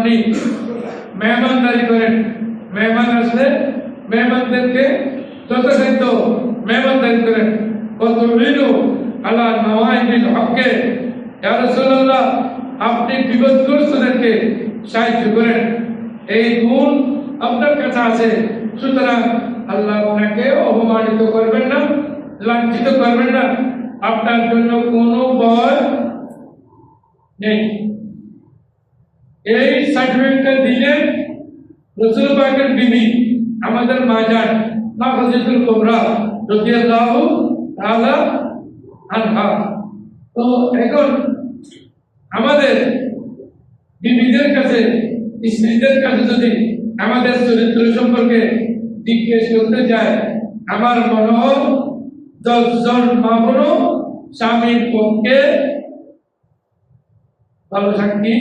আপনি মেহমানদারি করেন মেহমান আসলে মেহমানদেরকে যথাসাধ্য মেহমানদারি করেন কত বিনু আল্লাহ নওয়াইবিল হককে ইয়া রাসূলুল্লাহ আপনি বিপদগ্রস্তদেরকে সাহায্য করেন এই গুণ আপনার কাছে আছে। সুতরাং আল্লাহ আপনাকে অপমানিত করবেন না, লাঞ্ছিত করবেন না। আপনার জন্য কোনো ভয় নেই। এই সার্টিফিকেটটা দিলেন রসুল পাকের বিবি আমাদের মাজার মা ফজিলুল কোবরা রাদিয়াল্লাহু তাআলা আনহা। তো এখন আমাদের বিবিদের কাছে, স্ত্রীদের কাছে যদি আমাদের চরিত্র সম্পর্কে জিজ্ঞেস করতে যায়, আমার মনে হয় দশজন মা বোনও স্বামীর পক্ষে ভালো সাক্ষী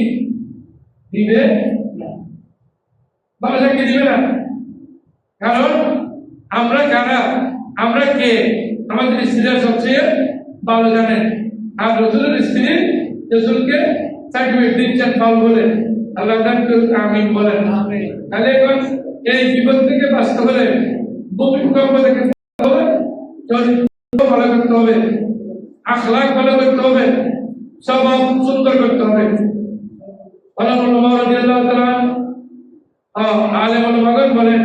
দিবে? না। ভালো দিবে না? কারণ আমরা কারা? আমরা কে? আমাদের স্ত্রীরা সবচেয়ে ভালো জানেন। আর রসুলের স্ত্রী রসুলকে সার্টিফিকেট দিচ্ছেন ভালো বলে আল্লাহ আমিন বলেন। তাহলে এখন এই বিপদ থেকে বাঁচতে হলে ভূমিকম্প থেকে ভালো করতে হবে। আখলাখ ভালো করতে হবে স্বভাব সুন্দর করতে হবে আলম রাদিয়াল্লাহু তাআলা আলেম মগন বলেন,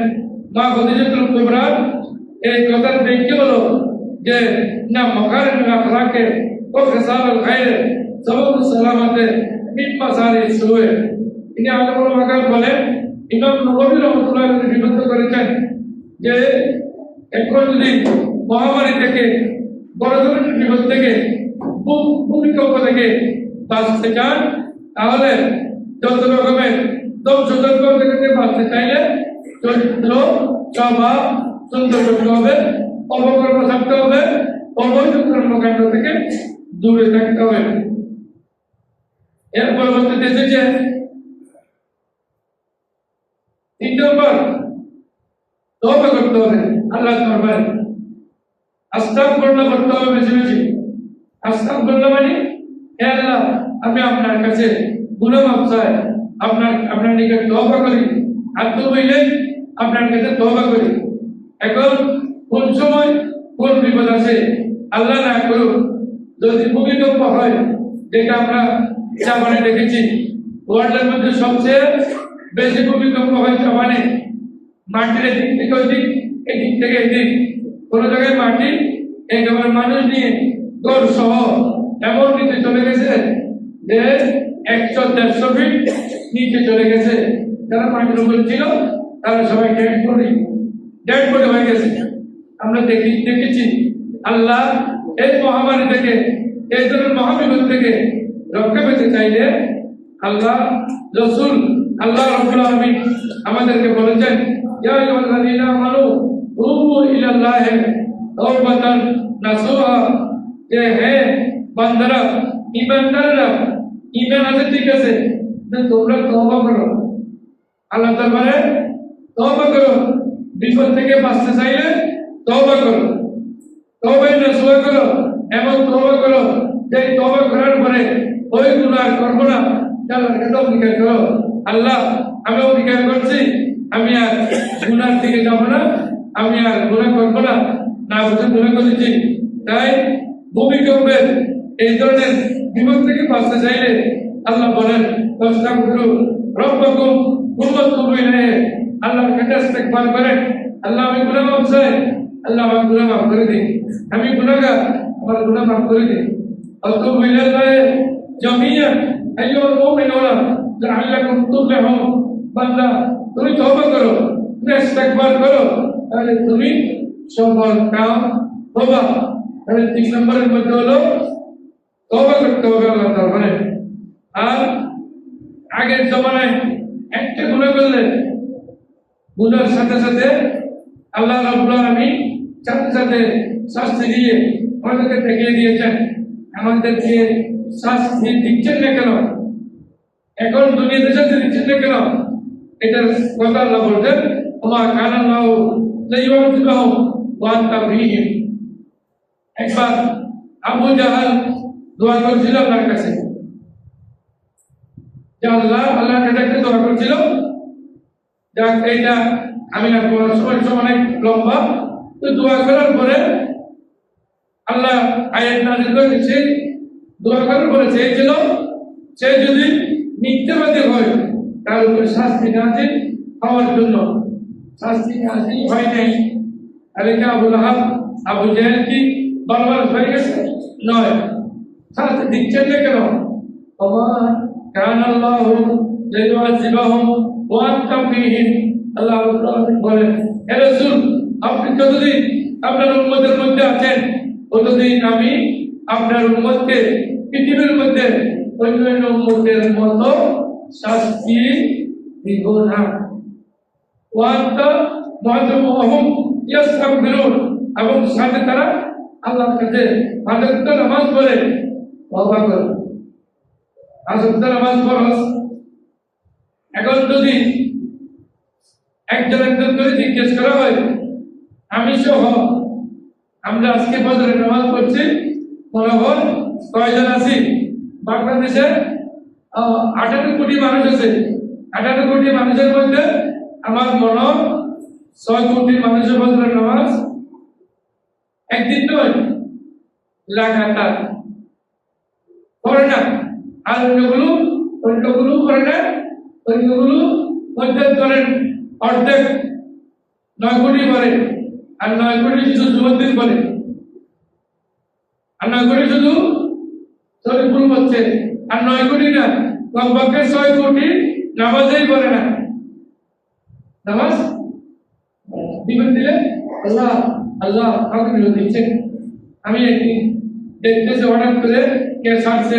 মা খদিজাতুল কুবরা, এই কথার ব্যাখ্যা হলো যে, না মকারিম আখলাকে ও খিসাল খাইর সবব সালামতে মিন মাসারি সুয়ে ইনি আলেম মগন বলেন, ইমাম নববী রহমাতুল্লাহ বিবৃত করেছেন যে, এখন যদি মহামারী থেকে, বড় ধরনের বিপদ থেকে ভূমিকম্প থেকে বাঁচতে চান, তাহলে বাঁচতে চাইলে চরিত্র, স্বভাব সুন্দর করতে হবে অপকর্ম থাকতে হবে অবৈধ কর্মকাণ্ড থেকে দূরে থাকতে হবে। এর পরবর্তীতে এসেছে তবে করতে হবে আল্লাহ দরবারে। আস্তাক করলে করতে হবে বেশি বেশি আস্তাক করলে মানে আল্লাহ, আমি আপনার কাছে গুলো মাপ চাই, আপনার আপনার নিকট তওবা করি। আর তো আপনার কাছে তওবা করি। এখন কোন সময় কোন বিপদ আছে, আল্লাহ না করুক, যদি ভূমিকম্প হয়, যেটা আমরা জাপানে দেখেছি, ওয়ার্ল্ডের মধ্যে সবচেয়ে বেশি ভূমিকম্প হয় জাপানে মাটির এদিক থেকে ওই দিক এদিক থেকে এদিক। কোন জায়গায় মাটি একেবারে মানুষ নিয়ে তোর সহ এমন নিচে চলে গেছে যে একশো দেড়শো ফিট নিচে চলে গেছে। যারা উপর ছিল তারা সবাই ডেড বডি ডেড বডি হয়ে গেছে। আমরা দেখি, দেখেছি, আল্লাহ এই মহামারী থেকে, এই ধরনের মহাবিপদ থেকে রক্ষা পেতে চাইলে আল্লাহ, রসুল, আল্লাহ রব্বুল আলামিন আমাদেরকে বলেছেন তুবু বান্দারা, ঈমানদাররা, ঈমান আছে, ঠিক আছে তোমরা তওবা করো। আল্লাহ দরবারে তওবা করো। বিপদ থেকে বাঁচতে চাইলে তওবা করো। তবে নসুয়া করো এবং তওবা করো যে তওবা করার পরে ওই গুনাহ করব না। আল্লাহর কাছে অঙ্গীকার করো। আল্লাহ, আমি অঙ্গীকার করছি, আমি আর গুনার দিকে যাব না, আমি আর গুনাহ করব না না বুঝে গুনাহ করেছি। তাই ভূমিকম্পের এই ধরনের বিপদ থেকে বাঁচতে চাইলে আল্লাহ বলেন রব্বাকুম তুবু ইলাইহি। আল্লাহর কাছে ইস্তেগফার করেন। আল্লাহ আমি গুনাহ মাফ চাই আল্লাহ আমার গুনাহ মাফ করে দিন। আমি গুনাহগার, আমার গুনাহ মাফ করে দিন। অতুবু ইলাইহি জামিয়ান আইয়ুহাল মুমিনুনা, লাআল্লাকুম তুফলিহুন। বান্দা, তুমি তওবা করো, তুমি ইস্তেগফার করো, তাহলে তুমি সফল কাম হবা তাহলে তিন নম্বরের মধ্যে হলো, তওবা করতে হবে আল্লাহ দরবারে। আর আগের জমানায় একটা গুণা করলে গুনার সাথে সাথে আল্লাহ রাব্বুল আলামিন সাথে সাথে শাস্তি দিয়ে আমাদেরকে দেখিয়ে দিয়েছেন। আমাদেরকে শাস্তি দিচ্ছেন না কেন? এখন দুনিয়াতে শাস্তি দিচ্ছেন না কেন? এটার কথা আল্লাহ বলছেন, ওমা কানা আল্লাহ লাইয়ুযিবাহুম ওয়া আনতা ফীহিম। একবার আবু জাহাল দোয়া করেছিল আল্লাহর কাছে। যে আল্লাহ আল্লাহ এটাকে দোয়া করছিল যাক, এইটা আমি না করার সময় অনেক লম্বা। তো দোয়া করার পরে আল্লাহ আয়াত নাজিল করেছে দোয়া করার পরে সেই ছিল সে যদি মিথ্যাবাদী হয়, তার উপরে শাস্তি নাজিল হওয়ার জন্য শাস্তি নাজিল হয় নাই। আর এটা আবুল আহাব আবু জাহেল কি দরবার হয়ে গেছে? নয়। শাস্তি দিচ্ছেন না কেন? كان الله ليعذبهم وانت فيهم আল্লাহ বলেন হে রাসূল আপনি যতদিন আপনার উম্মতের মধ্যে আছেন ততদিন আমি আপনার উম্মতকে পৃথিবীর মধ্যে অন্যান্য উম্মতের মতো শাস্তি দিব না ওয়ান্ত মাযমুহুম ইয়াস্তাগফিরুন এবং সাথে তারা আল্লাহর কাছে ফাজর নামাজ পড়ে তওবা করে আসুদ্দার নামাজ ফরজ। এখন যদি একজন একজন করে জিজ্ঞেস করা হয়, আমি সহ আমরা আজকে ফজরের নামাজ মনে হয় কয়জন আছি? বাংলাদেশে আঠারো কোটি মানুষ আছে। আঠারো কোটি মানুষের মধ্যে আমার মনে ছয় কোটি মানুষের ফজরের নামাজ একদিন নয়, লাগাতার। করে না। আর অন্যগুলো অন্যগুলো করে না অন্যগুলো মধ্যে করেন, অর্ধেক নয় কোটি করে, আর নয় কোটি শুধু যুবকদের করে। আর নয় কোটি শুধু শরীরপুর হচ্ছে আর নয় কোটি না, কমপক্ষে ছয় কোটি নামাজেই করে না নামাজ? দিবেন দিলে আল্লাহ আল্লাহ কাউকে বিরোধ দিচ্ছেন। আমি একদিন দেখতেছে হঠাৎ করে কে ছাড়ছে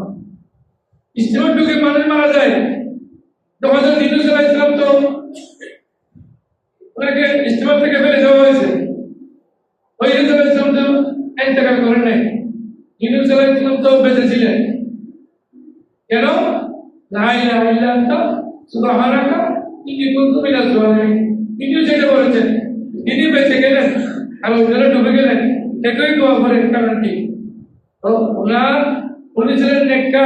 স্টিমার ঢুকে মানুষ মারা যায়। তখন ইউনুস ইসলাম তো ওনাকে স্টিমার থেকে ফেলে দেওয়া হয়েছে। ওই ইউনুস ইসলাম তো এন্তেকাল করেন নাই। ইউনুস ইসলাম তো বেঁচে ছিলেন। কেন? লা ইলাহা ইল্লা আনতা সুবহানাকা, ইন্নী কুনতু মিনাজ জালিমিন তিনি যেটা বলেছেন, তিনি বেঁচে গেলেন আর ওখানে ডুবে গেলেন। এটাই দোয়া করেন কারণ তো ওনার, উনি ছিলেন নেককা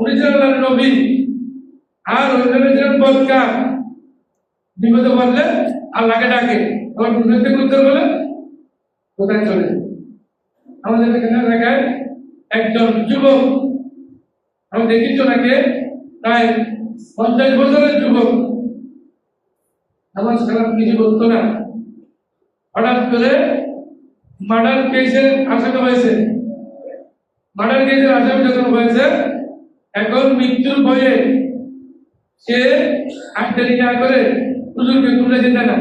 উনি ছিলেন নবী আর ওইখানে ছিলেন বদকা বিপদে পড়লে আল্লাহকে ডাকে। আবার বিপদ উত্তর বলে, কোথায় চলে আমাদের এখানে এলাকায় একজন যুবক, আমি দেখেছি ওনাকে প্রায় পঞ্চাশ বছরের যুবক। নামাজ খারাপ কিছু বলতো না। হঠাৎ করে মার্ডার কেসের আসামি হয়েছে। মার্ডার কেসের আসামি যখন হয়েছে এখন মৃত্যুর ভয়ে সে আটকারি না করে হুজুরকে তুলে যেতে না।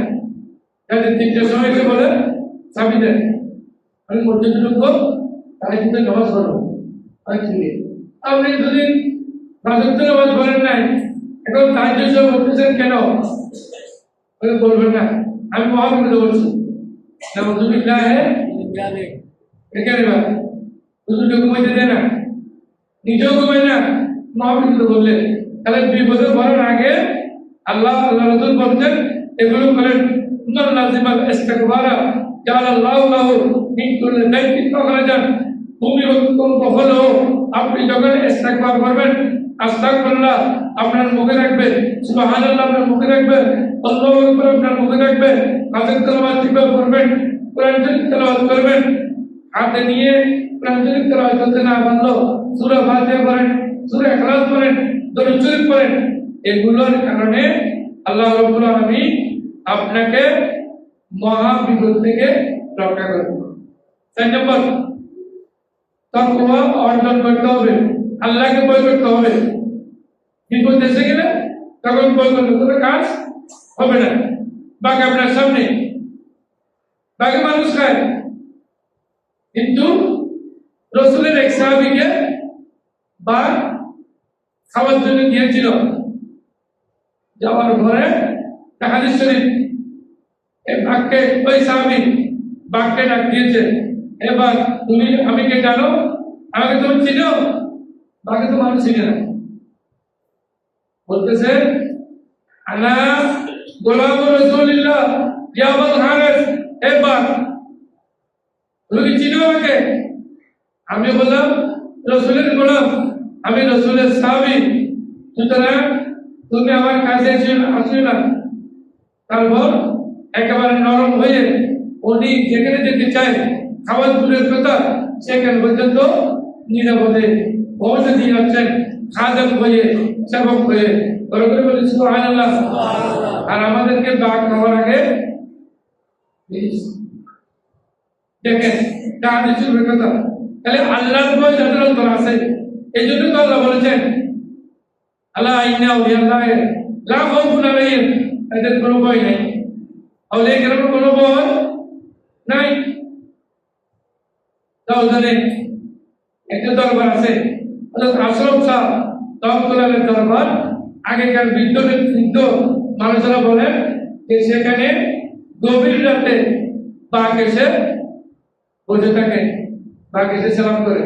যাতে তিনটের সময় এসে বলে চাবি দেন আমি ঢুকবো তাই কিন্তু নামাজ কি আপনি যদি রাজত্ব নামাজ পড়েন নাই এখন তাই সব বলতেছেন কেন? বলবেন না আমি মহাবিদ্য বলছি নামজুবিল্লাহ এখানে বা হুজুরকে ঘুমাইতে দেয় না। নিজেও ঘুমায় না। মহাবিদ্য বললে তাহলে বিপদে পড়ার আগে আল্লাহ আল্লাহ রসুল বলছেন, এগুলো করেন ইন্নাল লাজিমাল ইস্তিগফারা জালাল্লাহু লাহু মিন কুল্লি দাইফিন মাখরাজান ভূমি ভূমিকম্প হলো আপনি যখন ইস্তিগফার করবেন, আস্তাগফিরুল্লাহ আপনার মুখে রাখবেন সুবহানাল্লাহ আপনার মুখে রাখবেন আল্লাহু আকবার আপনার মুখে রাখবেন কাদের তেলাওয়াত কীভাবে করবেন, কোরআন শরীফ করবেন, হাতে নিয়ে কোরআন শরীফ করতে না পারল সূরা ফাতিহা পড়েন। সূরা ইখলাস পড়েন দরুদ শরীফ পড়েন, এগুলোর কারণে আল্লাহ রাব্বুল আলামিন আপনাকে মহা বিপদ থেকে রক্ষা করবে চার নম্বর, তাকওয়া অর্জন করতে হবে, আল্লাহকে ভয় করতে হবে। বিপদ এসে গেলে তখন ভয় করলে কোনো কাজ হবে না। বাকি আপনার সামনে, বাকি মানুষ খায়। কিন্তু রসুলের এক সাহাবিকে বা খাওয়ার জন্য গিয়েছিল। যাওয়ার পরে হাদিস শরীফ এই বাঘকে ওই সাহাবি বাঘকে ডাক দিয়েছে, এবার তুমি আমি কে জানো, আমাকে তুমি চিনো বাঘে তো মানুষ চিনে না। বলতেছে, আনা গোলাম রসুলিল্লাহ ইয়াবাল হারেস এবার, তুমি কি চিনো আমাকে? আমি বললাম রসুলের গোলাম আমি রসুলের সাহাবি সুতরাং তুমি আমার কাছে আসবে না। তারপর একেবারে নরম হয়ে উনি যেখানে যেতে চায় খাবার দূরের কথা সেখানে পর্যন্ত নিরাপদে পৌঁছে দিয়ে যাচ্ছেন। খাদক হয়ে সেবক হয়ে। করে করে বলি সুবহানাল্লাহ। আর আমাদেরকে বাঘ খাওয়ার আগে দেখেন চলবে কথা। তাহলে আল্লাহর ভয় যাদের আছে। এই জন্য তো আল্লাহ বলেছেন আল্লাহ আইনা আল্লাহ লা খাউফুন আলাইহিম। এদের কোনো ভয় নেই। আউলিয়া কেরামের কোনো ভয় নাই। জানেন একটা দরবার আছে। অর্থাৎ আশ্রম শাহ তহমতুল্লাহের দরবার, আগেকার বৃদ্ধ বৃদ্ধ মানুষেরা বলেন যে সেখানে গভীর রাতে বাঘ এসে বসে থাকে। বাঘ এসে সালাম করে।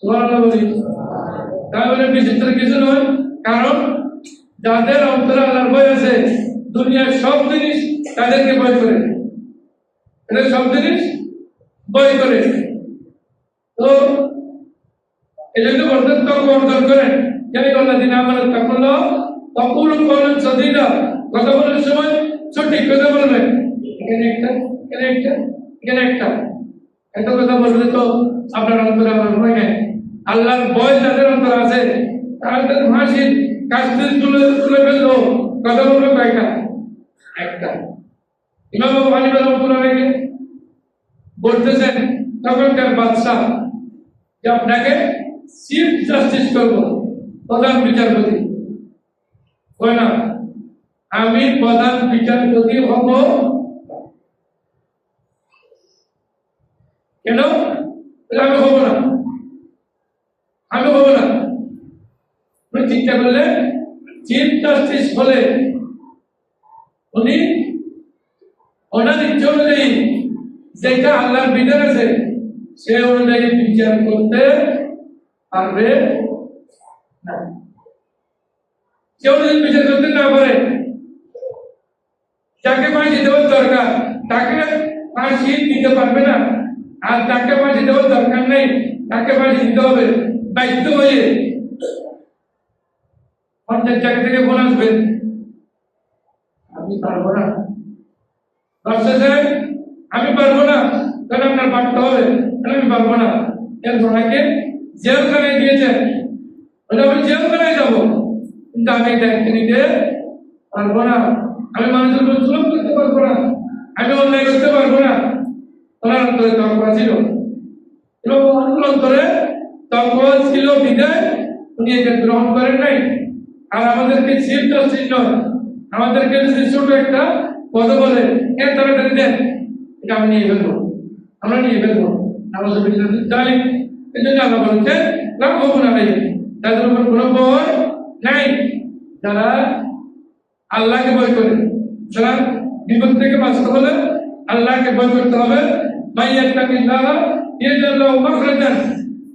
সুবহানাল্লাহ বলি। তাহলে বিচিত্র কিছু নয়, কারণ যাদের অন্তরে আল্লাহর ভয় আছে, দুনিয়ার সব জিনিস তাদেরকে ভয় করে। এটা সব জিনিস ভয় করে। তো এই জন্য বলতেন তখন অর্জন করেন। কেন আল্লাহ দিন আমার তখন তকুল করেন সদিনা কথা বলার সময় সঠিক কথা বলবেন এখানে একটা এখানে একটা এখানে একটা। এত কথা বললে তো আপনার অন্তরে আমার ভয় নেই। আল্লাহর ভয় যাদের অন্তর আছে তাদের হাসির কাশতে তুলে তুলে ফেলল, কথা বলবে কয়েকটা একটা। ইমাম হানিফা রাহমাতুল্লাহ আলাইহি বলতেছেন, তখনকার বাদশাহ যে আপনাকে চিফ জাস্টিস করব, প্রধান বিচারপতি। হয় না। আমি প্রধান বিচারপতি হব কেন? আমি হব না। আমি হব না। উনি চিন্তা করলে চিফ জাস্টিস হলে উনি ওনার ইচ্ছে অনুযায়ী যেটা আল্লাহর বিধান আছে, সে অনুযায়ী বিচার করতে পারবে না। কেউ যদি বিচার করতে না পারে যাকে ফাঁসি দেওয়ার দরকার। তাকে ফাঁসি দিতে পারবে না। আর তাকে ফাঁসি দেওয়ার দরকার নেই। তাকে ফাঁসি দিতে হবে। বাধ্য হয়ে পঞ্চায়েত জায়গা থেকে ফোন আসবে। আমি পারব না। বাদশাহ আমি পারব না। তাহলে আপনার পারতে হবে। আমি পারব না। এর ওনাকে জেলখানায় দিয়েছেন বলে, আমি জেলখানায় যাব। কিন্তু আমি দায়িত্ব নিতে পারব না। আমি মানুষের জুলুম করতে পারব না। আমি অন্যায় করতে পারব না। ওনার অন্তরে তকওয়া ছিল। এবং ওনার অন্তরে তকওয়া ছিল বিদায়। উনি এটা গ্রহণ করেন নাই। আর আমাদেরকে চিফ জাস্টিস নয় আমাদেরকে যদি ছোট একটা পদ বলে, এর তাড়াতাড়ি দেন এটা আমি নিয়ে ফেলব। আমরা নিয়ে ফেলব। আমাদের জানি। এই জন্য আল্লাহ বলছেন হব না তাদের উপর কোনো ভয় নাই। যারা আল্লাহকে বই করে। যারা বিপদ থেকে বাঁচতে হলে আল্লাহকে ভয় করতে হবে।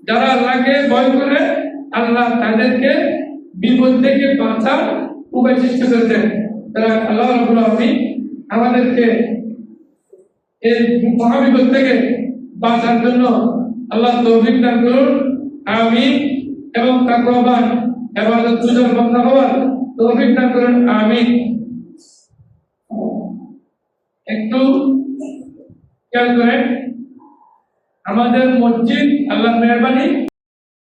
যারা আল্লাহকে ভয় করে, আল্লাহ তাদেরকে বিপদ থেকে বাঁচার উপায় সৃষ্টি করে দেন তারা আল্লাহ রাব্বুল আলামিন আমাদেরকে এই মহাবিপদ থেকে বাঁচার জন্য আল্লাহ তৌফিক দান করুন। আমিন। এবং তাকওয়াবান এবং তুজার বন্ধ হওয়ার তৌফিক দান করুন। আমিন। একটু খেয়াল করেন আমাদের মসজিদ আল্লাহ মেহরবানি